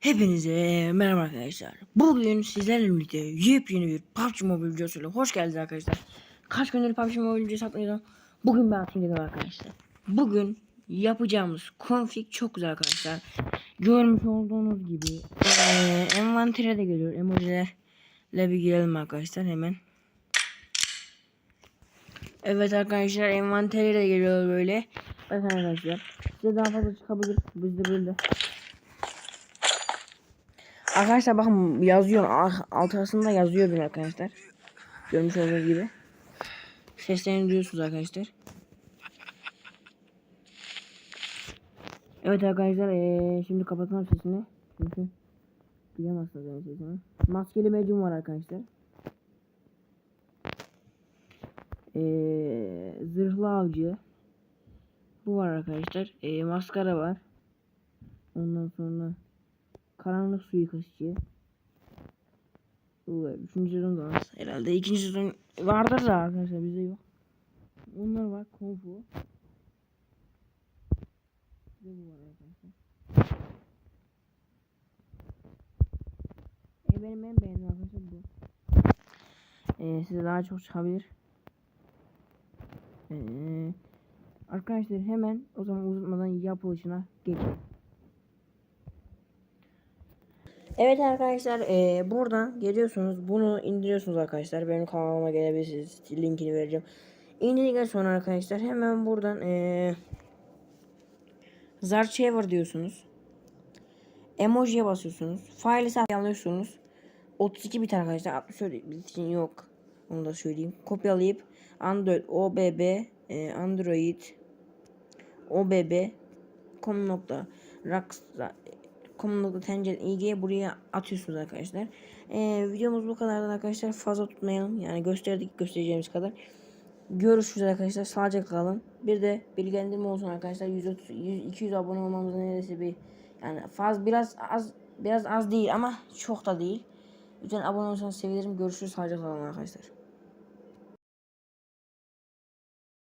Hepinize merhaba arkadaşlar. Bugün sizlerle birlikte yepyeni bir PUBG Mobile videosuyla hoş geldiniz arkadaşlar. Kaç gündür PUBG Mobile videosu atmıyordum. Bugün ben atayım arkadaşlar. Bugün yapacağımız config çok güzel arkadaşlar. Görmüş olduğunuz gibi eee envantere de geliyor. Emojilerle bir girelim arkadaşlar hemen. Evet arkadaşlar envantere de geliyor böyle. Bakın arkadaşlar. Size daha fazla çıkabilir. Bizde böyle. Arkadaşlar bakın yazıyor. Ah, Altısında yazıyor bir arkadaşlar. Görmüş olduğunuz gibi. Seslerini duyuyorsunuz arkadaşlar. Evet arkadaşlar ee, şimdi kapatalım sesini. Çünkü duyamazsınız benim sesimi. Maskeli medium var arkadaşlar. Ee, zırhlı avcı. Bu var arkadaşlar. Ee, maskara var. Ondan sonra Karanlık suikastçı. Üçüncü sezon da var. Herhalde ikinci sezon vardır da arkadaşlar bizde yok. Onlar var. Kung Fu. Bir de bu var arkadaşlar. E benim en beğendiğim arkadaşlar bu. E, size daha çok çıkabilir. E, arkadaşlar hemen o zaman uzatmadan yapılışına geçelim. Evet arkadaşlar e, buradan geliyorsunuz. Bunu indiriyorsunuz arkadaşlar. Benim kanalıma gelebilirsiniz. Linkini vereceğim. İndirdikten sonra arkadaşlar hemen buradan e, Zarchever diyorsunuz. Emojiye basıyorsunuz. Faili alıyorsunuz. 32 bit arkadaşlar. 64 bit için yok. Onu da söyleyeyim. Kopyalayıp Android OBB e, Android OBB com nokta Rockstar com.tencere ilgiye buraya atıyorsunuz arkadaşlar. Ee, videomuz bu kadardan arkadaşlar. Fazla tutmayalım. Yani gösterdik göstereceğimiz kadar. Görüşürüz arkadaşlar. Sağlıcakla kalın. Bir de bilgilendirme olsun arkadaşlar. 130 100, 200 abone olmamızın neredeyse bir yani faz biraz az biraz az değil ama çok da değil. Lütfen abone olursanız sevinirim. Görüşürüz. Sağlıcakla kalın arkadaşlar.